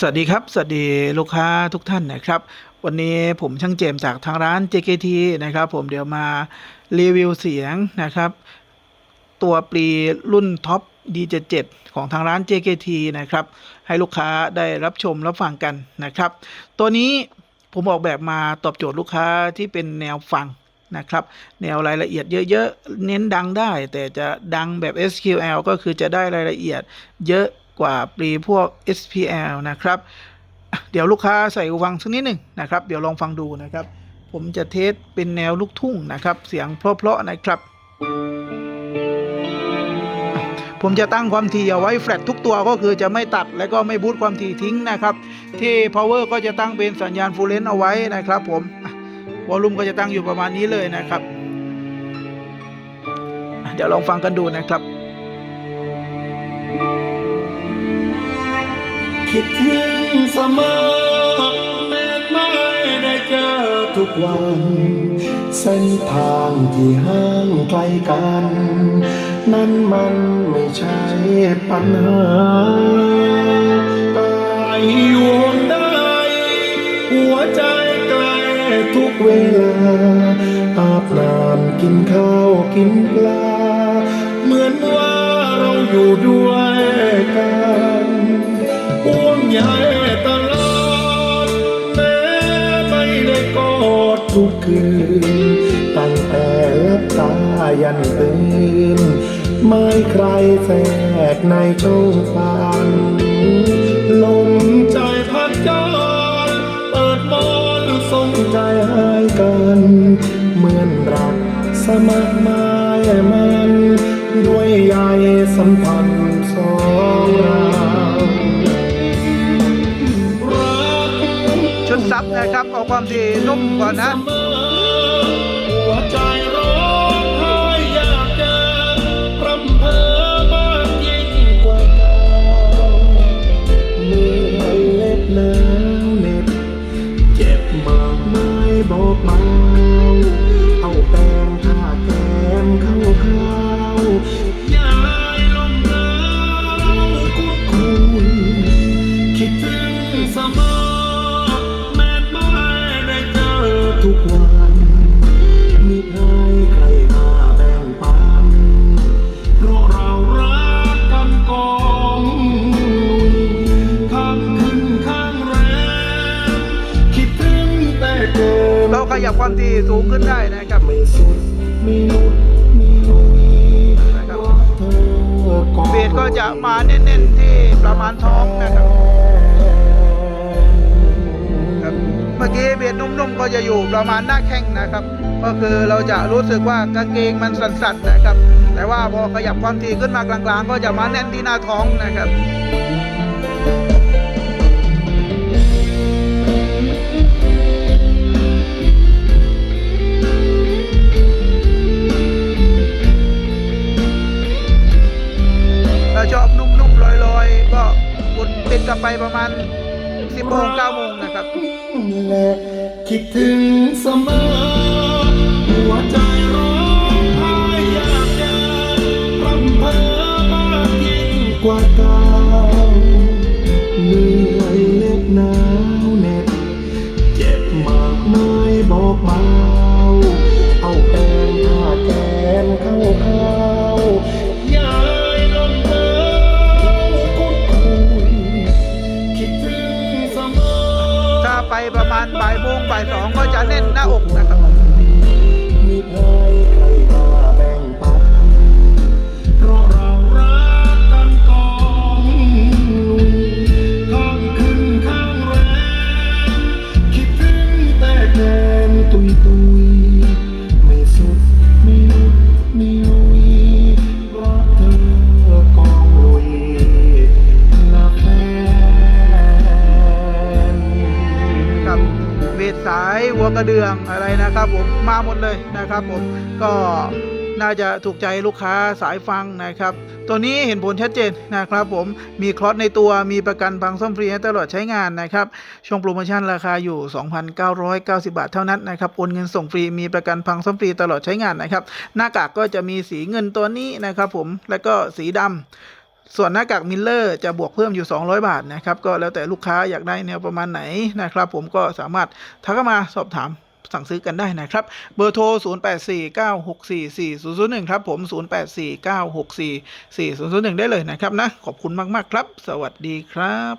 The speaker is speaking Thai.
สวัสดีครับ สวัสดีลูกค้าทุกท่านนะครับ วันนี้ผมช่างเจมจากทางร้าน JKT นะครับผมเดี๋ยวมารีวิวเสียงนะครับ ตัวปรีรุ่นท็อป D77 ของทางร้าน JKT นะครับ ให้ลูกค้าได้รับชมรับฟังกันนะครับ ตัวนี้ผมออกแบบมาตอบโจทย์ลูกค้าที่เป็นแนวฟังนะครับ แนวรายละเอียดเยอะๆ เน้นดังได้ แต่จะดังแบบ SQL ก็คือจะได้รายละเอียดเยอะ กว่าปรีพวก SPL นะครับ เดี๋ยวลูกค้าใส่หูฟังสักนิดหนึ่งนะครับ เดี๋ยวลองฟังดูนะครับ ผมจะเทสเป็นแนวลูกทุ่งนะครับ เสียงเพราะๆนะครับ ผมจะตั้งความถี่เอาไว้แฟลตทุกตัวก็คือจะไม่ตัดและก็ไม่บูตความถี่ทิ้งนะครับ ที่ power ก็จะตั้งเป็นสัญญาณฟูลเลนเอาไว้นะครับ ผมวอลลุ่มก็จะตั้งอยู่ประมาณนี้เลยนะครับ เดี๋ยวลองฟังกันดูนะครับ คิดถึงเสมอแม้ไม่ได้เจอทุกวัน เส้นทางที่ห่างไกลกัน นั้นมันไม่ใช่ปัญหาตายวนได้หัวใจใกล้ทุกเวลา อาบน้ำกินข้าวกินปลา เหมือนว่าเราอยู่ด้วยกัน คืน ตั้งแต่ลับตายันตื่นไม่ใครแทรกในช่องฟันลมใจพัดจรเปิดมอนส่งใจให้กัน เหมือนรักสมัครหมายมัน ด้วยใยสัมพันธ์ ความถี่นุ่มก่อนนะหัวใจร้องไห้อยากเจอพรำเพอมากยิ่งกว่าเก่าเหนื่อเล็บหนาวเหน็บเจ็บมากมายบอกเมาเอาแป้งทาแก้มเข้า ยับความถี่สูงขึ้นได้นะครับไม่สุดไม่หลุดไม่ลุยนะครับรักเธอก่อนเบสก็จะมาเน้นๆที่ประมาณท้องนะครับครับ เมื่อกี้เบสนุ่มๆก็จะอยู่ประมาณหน้าแข้งนะครับ ก็คือเราจะรู้สึกว่ากางเกงมันสั่นๆนะครับ แต่ว่าพอขยับความถี่ขึ้นมากลางๆ ก็จะมาแน่นที่หน้าท้องนะครับ กดติดกลับไปประมาณสิบโมงเก้าโมงนะครับ และคิดถึงเสมอ บ่ายโมงบ่ายสองก็จะแน่นหน้าอกนะครับ กระเดืองอะไรนะครับผมมาหมดเลยนะครับผมก็น่าจะถูกใจลูกค้าสายฟังนะครับ ตัวนี้เห็นผลชัดเจนนะครับผมมีคลอสในตัวมีประกันพังซ่อมฟรีตลอดใช้งานนะครับช่วงโปรโมชั่นราคาอยู่ 2,990 บาทเท่านั้นนะครับโอนเงินส่งฟรีมีประกันพังซ่อมฟรีตลอดใช้งานนะครับ หน้ากากก็จะมีสีเงินตัวนี้นะครับผมแล้วก็สีดำ ส่วนหน้ากากมิลเลอร์จะบวกเพิ่มอยู่ 200 บาทนะครับก็แล้วแต่ลูกค้าอยากได้แนวประมาณไหนนะครับผมก็สามารถทักเข้ามาสอบถามสั่งซื้อกันได้นะครับ เบอร์โทร 0849644001 ครับผม 0849644001 ได้เลยนะครับนะ ขอบคุณมาก ๆ ครับ สวัสดีครับ